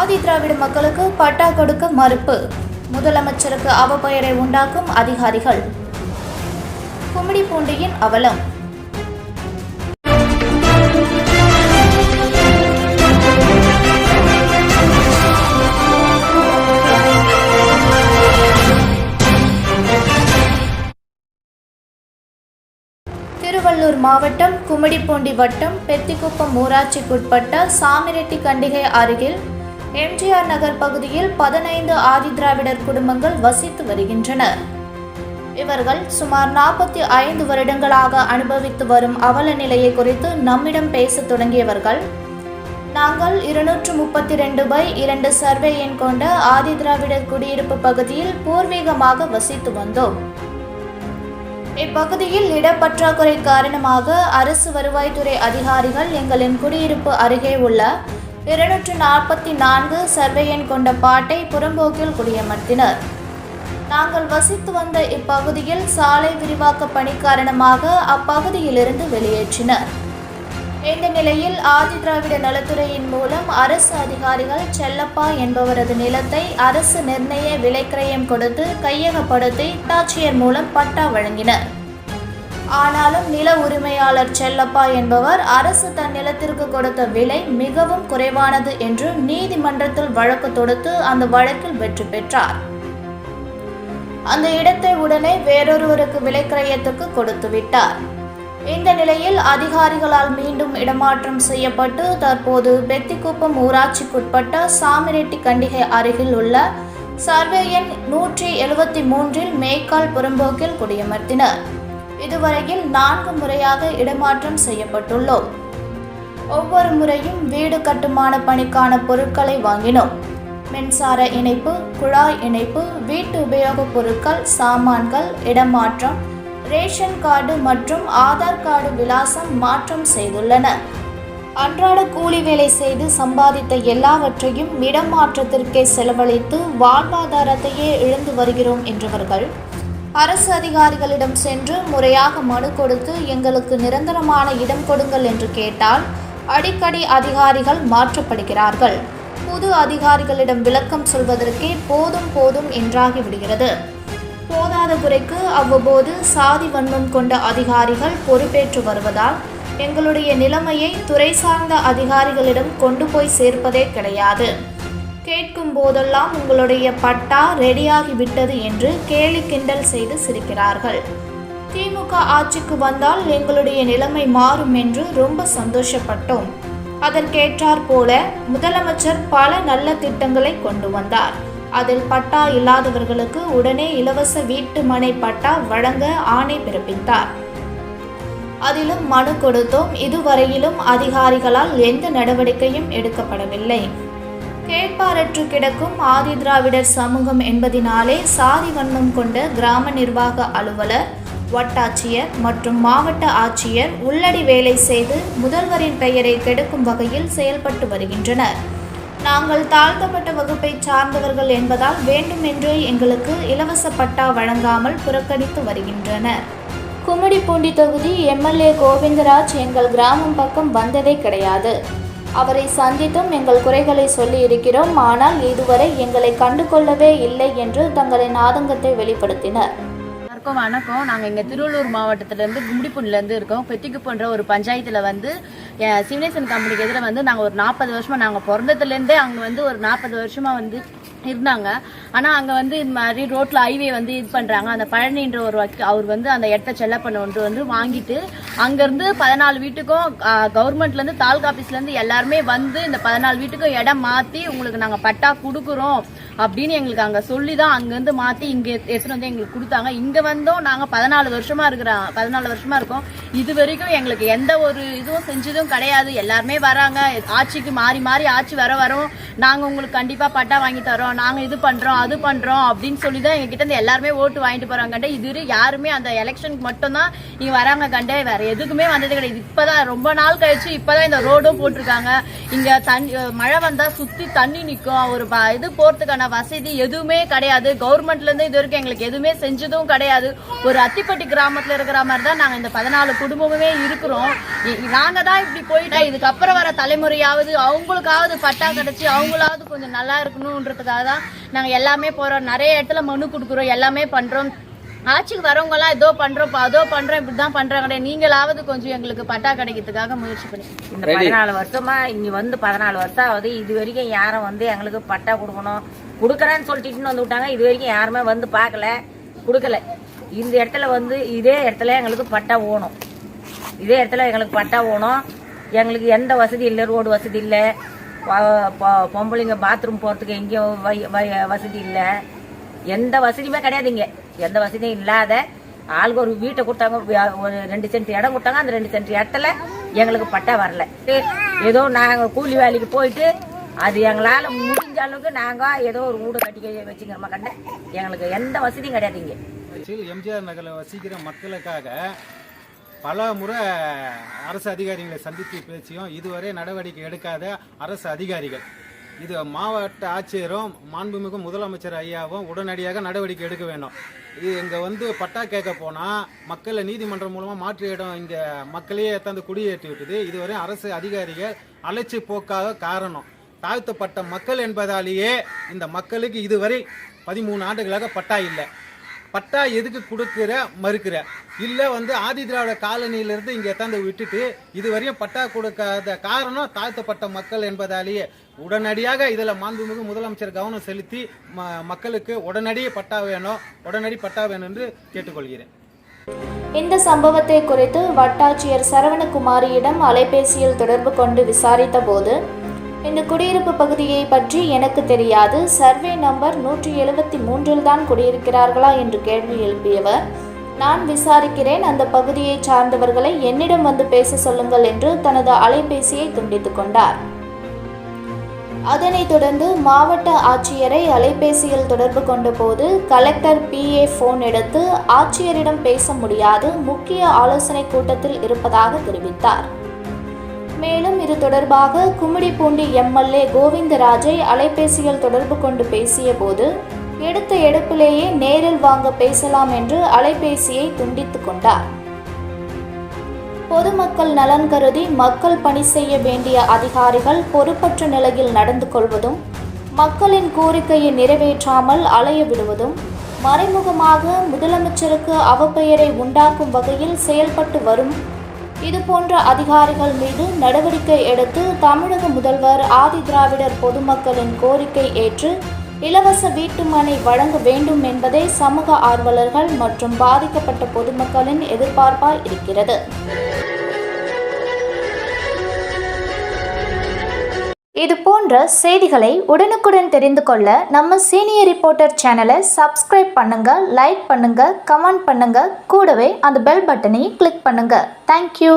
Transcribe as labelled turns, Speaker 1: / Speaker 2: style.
Speaker 1: ஆதி திராவிட மக்களுக்கு பட்டா கொடுக்க மறுப்பு. முதலமைச்சருக்கு அவப்பெயரை உண்டாக்கும் அதிகாரிகள். கும்மிடிப்பூண்டியின் அவலம். திருவள்ளூர் மாவட்டம் கும்மிடிப்பூண்டி வட்டம் பெத்திக்குப்பம் ஊராட்சிக்குட்பட்ட சாமிரெட்டி கண்டிகை அருகில் எம்ஜிஆர் நகர் பகுதியில் பதினைந்து ஆதிதிராவிடர் குடும்பங்கள் வசித்து வருகின்றனர் இவர்கள் சுமார் நாற்பத்தி ஐந்து வருடங்களாக அனுபவித்து வரும் அவல நிலையை குறித்து நம்மிடம் பேசத் தொடங்கியவர்கள் நாங்கள் இருநூற்று முப்பத்தி ரெண்டு பை இரண்டு சர்வே எண் கொண்ட ஆதிதிராவிடர் குடியிருப்பு பகுதியில் பூர்வீகமாக வசித்து வந்தோம். இப்பகுதியில் இடப்பற்றாக்குறை காரணமாக அரசு வருவாய்த்துறை அதிகாரிகள் எங்களின் குடியிருப்பு அருகே உள்ள இருநூற்று நாற்பத்தி நான்கு சர்வே எண் கொண்ட பாட்டை புறம்போக்கில் குடியமர்த்தினர். நாங்கள் வசித்து வந்த இப்பகுதியில் சாலை விரிவாக்க பணி காரணமாக அப்பகுதியிலிருந்து வெளியேற்றினர். இந்த நிலையில் ஆதிதிராவிட நலத்துறையின் மூலம் அரசு அதிகாரிகள் செல்லப்பா என்பவரது நிலத்தை அரசு நிர்ணய விலைக்கிரயம் கொடுத்து கையகப்படுத்தி வட்டாட்சியர் மூலம் பட்டா வழங்கினர். ஆனாலும் நில உரிமையாளர் செல்லப்பா என்பவர் அரசு தன் நிலத்திற்கு கொடுத்த விலை மிகவும் குறைவானது என்று நீதிமன்றத்தில் வழக்கு தொடுத்து அந்த வழக்கில் வெற்றி பெற்றார். அந்த இடத்தை உடனே வேறொருவருக்கு விலைக்கிரயத்துக்கு கொடுத்து விட்டார். இந்த நிலையில் அதிகாரிகளால் மீண்டும் இடமாற்றம் செய்யப்பட்டு தற்போது பெத்திக்குப்பம் ஊராட்சிக்குட்பட்ட சாமிரெட்டி கண்டிகை அருகில் உள்ள சர்வே எண் நூற்றி எழுபத்தி மூன்றில் மேய்க்கால் புறம்போக்கில் குடியமர்த்தினர். இதுவரையில் நான்கு முறையாக இடமாற்றம் செய்யப்பட்டுள்ளோம். ஒவ்வொரு முறையும் வீடு கட்டுமான பணிக்கான பொருட்களை வாங்கினோம். மின்சார இணைப்பு குழாய் இணைப்பு வீட்டு உபயோகப் பொருட்கள் சாமான்கள் இடமாற்றம் ரேஷன் கார்டு மற்றும் ஆதார் கார்டு விலாசம் மாற்றம் செய்துள்ளன. அன்றாட கூலி வேலை செய்து சம்பாதித்த எல்லாவற்றையும் இடமாற்றத்திற்கே செலவழித்து வாழ்வாதாரத்தையே இழந்து வருகிறோம் என்றவர்கள் அரசு அதிகாரிகளிடம் சென்று முறையாக மனு கொடுத்து எங்களுக்கு நிரந்தரமான இடம் கொடுங்கள் என்று கேட்டால் அடிக்கடி அதிகாரிகள் மாற்றப்படுகிறார்கள். புது அதிகாரிகளிடம் விளக்கம் சொல்வதற்கே போதும் போதும் என்றாகிவிடுகிறது போதாத குறைக்கு அவ்வப்போது சாதி வன்மம் கொண்ட அதிகாரிகள் பொறுப்பேற்று வருவதால் எங்களுடைய நிலைமையை துறை சார்ந்த அதிகாரிகளிடம் கொண்டு போய் சேர்ப்பதே கிடையாது. கேட்கும் போதெல்லாம் உங்களுடைய பட்டா ரெடியாகிவிட்டது என்று கேலி கிண்டல் செய்து சிரிக்கிறார்கள். திமுக ஆட்சிக்கு வந்தால் எங்களுடைய நிலைமை மாறும் என்று ரொம்ப சந்தோஷப்பட்டோம். அதற்கேற்றாற் போல முதலமைச்சர் பல நல்ல திட்டங்களை கொண்டு வந்தார். அதில் பட்டா இல்லாதவர்களுக்கு உடனே இலவச வீட்டு மனை பட்டா வழங்க ஆணை பிறப்பித்தார். அதிலும் மனு கொடுத்தோம். இதுவரையிலும் அதிகாரிகளால் எந்த நடவடிக்கையும் எடுக்கப்படவில்லை. கேட்பாரற்று கிடக்கும் ஆதி திராவிடர் சமூகம் என்பதினாலே சாதி வண்ணம் கொண்ட கிராம நிர்வாக அலுவலர் வட்டாட்சியர் மற்றும் மாவட்ட ஆட்சியர் உள்ளடி வேலை செய்து முதல்வரின் பெயரை கெடுக்கும் வகையில் செயல்பட்டு வருகின்றனர். நாங்கள் தாழ்த்தப்பட்ட வகுப்பை சார்ந்தவர்கள் என்பதால் வேண்டுமென்றே எங்களுக்கு இலவச பட்டா வழங்காமல் புறக்கணித்து வருகின்றனர். கும்மிடிப்பூண்டி தொகுதி எம்எல்ஏ கோவிந்தராஜ் எங்கள் கிராமம் பக்கம் வந்ததே கிடையாது. அவரை சந்தித்தும் எங்கள் குறைகளை சொல்லி இருக்கிறோம் ஆனால் இதுவரை எங்களை கண்டுகொள்ளவே இல்லை என்று தங்களின் ஆதங்கத்தை வெளிப்படுத்தினர்.
Speaker 2: எல்லாருக்கும் வணக்கம். நாங்கள் இங்கே திருவள்ளூர் மாவட்டத்திலேருந்து கும்மிடிப்பூண்டிலேருந்து இருக்கோம். பெத்திக்குப்புன்ற ஒரு பஞ்சாயத்தில் வந்து சிவனேசன் கம்பெனிக்கு எதிராக வந்து நாங்கள் ஒரு நாற்பது வருஷமாக நாங்கள் பிறந்ததுலேருந்தே அங்கே வந்து ஒரு நாற்பது வருஷமாக வந்து இருந்தாங்க. ஆனால் அங்கே வந்து இது மாதிரி ரோட்டில் ஹைவே வந்து இது பண்ணுறாங்க அந்த பழனின்ற ஒரு வக்கி- அவர் வந்து அந்த இடத்த செல்லப்பண்ண ஒன்று வந்து வாங்கிட்டு அங்கேருந்து பதினாலு வீட்டுக்கும் கவர்மெண்ட்லேருந்து தாலுகா ஆஃபீஸ்லேருந்து எல்லாருமே வந்து இந்த பதினாலு வீட்டுக்கும் இடம் மாற்றி உங்களுக்கு நாங்கள் பட்டா கொடுக்குறோம். அப்படின்னு எங்களுக்கு அங்கே சொல்லி தான் அங்கேருந்து மாற்றி இங்கே எடுத்துகிட்டு வந்து எங்களுக்கு கொடுத்தாங்க. இங்கே வந்தோம் நாங்கள் பதினாலு வருஷமா இருக்கிறோம் பதினாலு வருஷமா இருக்கோம். இது வரைக்கும் எங்களுக்கு எந்த ஒரு இதுவும் செஞ்சதும் கிடையாது. எல்லாருமே வராங்க. ஆட்சிக்கு மாறி மாறி ஆட்சி வர வரோம். நாங்கள் உங்களுக்கு கண்டிப்பாக பட்டா வாங்கி தரோம். நாங்கள் இது பண்ணுறோம் அது பண்ணுறோம் அப்படின்னு சொல்லி தான் எங்ககிட்ட இருந்து எல்லாருமே ஓட்டு வாங்கிட்டு போகிறாங்க கண்டே. இது யாருமே அந்த எலெக்ஷனுக்கு மட்டும்தான் இங்கே வராங்க கண்டே. வேற எதுக்குமே வந்தது கிடையாது. இப்போதான் ரொம்ப நாள் கழிச்சு இப்போதான் இந்த ரோடும் போட்டிருக்காங்க. இங்கே தண்ணி மழை வந்தால் சுற்றி தண்ணி நிற்கும் ஒரு ப- இது போகிறதுக்கான வசதி எதுவுமே கிடையாது. கவர்மெண்ட்ல இருந்து இது வரைக்கும் எங்களுக்கு எதுவுமே செஞ்சதும் கிடையாது. ஒரு அத்திப்பட்டி கிராமத்துல இருக்கிற மாதிரி தான் நாங்க இந்த பதினாலு குடும்பமுமே இருக்கிறோம். நாங்கள் நாங்க தான் இப்படி போயிட்டா இதுக்கப்புறம் வர தலைமுறையாவது அவங்களுக்காவது பட்டா கிடைச்சி அவங்களாவது கொஞ்சம் நல்லா இருக்கணும்ன்றதுக்காக தான் நாங்க எல்லாமே போறோம். நிறைய இடத்துல மனு கொடுக்குறோம் எல்லாமே பண்றோம். ஆட்சிக்கு வரவங்க எல்லாம் இதோ பண்றோம் அதோ பண்றோம் இப்படிதான் பண்றாங்க நீங்களாவது கொஞ்சம் எங்களுக்கு பட்டா கிடைக்கிறதுக்காக முயற்சி பண்ணி.
Speaker 3: இந்த பதினாலு வருஷமா இங்க வந்து பதினாலு வருஷம் ஆகுது. இது வரைக்கும் யாரும் வந்து எங்களுக்கு பட்டா கொடுக்கணும். கொடுக்குறேன்னு சொல்லிட்டு வந்து விட்டாங்க. இது வரைக்கும் யாருமே வந்து பார்க்கல. கொடுக்கல. இந்த இடத்துல வந்து இதே இடத்துல எங்களுக்கு பட்டா ஓணும். இதே இடத்துல எங்களுக்கு பட்டா ஓணும். எங்களுக்கு எந்த வசதி இல்லை ரோடு வசதி இல்லை. பொம்பளைங்க பாத்ரூம் போகிறதுக்கு எங்கேயும் வை- வை- வசதி இல்லை. எந்த வசதியுமே கிடையாது இங்க. எந்த வசதியும் இல்லாத ஆளுக்கு ஒரு வீட்டை கொடுத்தாங்க ஒரு ரெண்டு சென்ட் இடம் கொடுத்தாங்க அந்த ரெண்டு சென்ட் இடத்துல எங்களுக்கு பட்டா வரல. ஏதோ நாங்கள் கூலி வேலைக்கு போயிட்டு அது எங்களால் முடிஞ்ச அளவுக்கு நாங்கள் ஏதோ ஒரு வீடு கட்டி வச்சுக்கிறோமா கண்ட எங்களுக்கு எந்த வசதியும் கிடையாது இங்கே.
Speaker 4: எம்ஜிஆர் நகரில் வசிக்கிற மக்களுக்காக பல முறை அரசு அதிகாரிகளை சந்தித்து பேசியும் இதுவரை நடவடிக்கை எடுக்காத அரசு அதிகாரிகள். இது மாவட்ட ஆட்சியரும் மாண்புமிகு முதலமைச்சர் ஐயாவும் உடனடியாக நடவடிக்கை எடுக்க வேண்டும். இது இங்கே வந்து பட்டா கேட்க போனால் மக்களை நீதிமன்றம் மூலமாக மாற்று இடம் இங்கே மக்களையே தந்து குடியேற்றி விட்டது. இதுவரை அரசு அதிகாரிகள் அலட்சி போக்காக காரணம். தாழ்த்தப்பட்ட மக்கள் என்பதாலேயே இந்த மக்களுக்கு இதுவரை பதிமூணு ஆண்டுகளாக பட்டா இல்லை. பட்டா எதுக்கு கொடுக்குற மறுக்கிற? இல்லை வந்து ஆதி திராவிட காலனியிலிருந்து இங்கே எத்தாந்து விட்டுட்டு இதுவரையும் பட்டா கொடுக்காத காரணம் தாழ்த்தப்பட்ட மக்கள் என்பதாலேயே. உடனடியாக இதில் மாண்புமிகு முதலமைச்சர் கவனம் செலுத்தி ம மக்களுக்கு உடனடியே பட்டா வேணும் உடனடி பட்டா வேணும் என்று கேட்டுக்கொள்கிறேன்.
Speaker 1: இந்த சம்பவத்தை குறித்து வட்டாட்சியர் சரவணகுமாரியிடம் அலைபேசியில் தொடர்பு கொண்டு விசாரித்த போது இந்த குடியிருப்பு பகுதியை பற்றி எனக்கு தெரியாது. சர்வே நம்பர் நூற்றி எழுபத்தி மூன்றில் தான் குடியிருக்கிறார்களா என்று கேள்வி எழுப்பியவர் நான் விசாரிக்கிறேன். அந்த பகுதியை சார்ந்தவர்களை என்னிடம் வந்து பேச சொல்லுங்கள் என்று தனது அலைபேசியை துண்டித்துக் கொண்டார். அதனைத் தொடர்ந்து மாவட்ட ஆட்சியரை அலைபேசியில் தொடர்பு கொண்டபோது கலெக்டர் பிஏ போன் எடுத்து ஆட்சியரிடம் பேச முடியாது. முக்கிய ஆலோசனை கூட்டத்தில் இருப்பதாக தெரிவித்தார். மேலும் இது தொடர்பாக கும்மிடிப்பூண்டி எம்எல்ஏ கோவிந்தராஜை அலைபேசியில் தொடர்பு கொண்டு பேசியபோது எடுத்த எடுப்பிலேயே நேரில் வாங்க பேசலாம் என்று அலைபேசியை துண்டித்துக் கொண்டார். பொதுமக்கள் நலன் கருதி மக்கள் பணி செய்ய வேண்டிய அதிகாரிகள் பொறுப்பற்ற நிலையில் நடந்து கொள்வதும் மக்களின் கோரிக்கையை நிறைவேற்றாமல் அலைய விடுவதும் மறைமுகமாக முதலமைச்சருக்கு அவப்பெயரை உண்டாக்கும் வகையில் செயல்பட்டு வரும் இதுபோன்ற அதிகாரிகள் மீது நடவடிக்கை எடுத்து தமிழக முதல்வர் ஆதி திராவிடர் பொதுமக்களின் கோரிக்கை ஏற்று இலவச வீட்டுமனை வழங்க வேண்டும் என்பதே சமூக ஆர்வலர்கள் மற்றும் பாதிக்கப்பட்ட பொதுமக்களின் எதிர்பார்ப்பாய் இருக்கிறது. இது போன்ற செய்திகளை உடனுக்குடன் தெரிந்து கொள்ள நம்ம சீனியர் ரிப்போர்ட்டர் சேனலை சப்ஸ்கிரைப் பண்ணுங்க லைக் பண்ணுங்க கமெண்ட் பண்ணுங்க. கூடவே அந்த பெல் பட்டனையும் கிளிக் பண்ணுங்க. தேங்க்யூ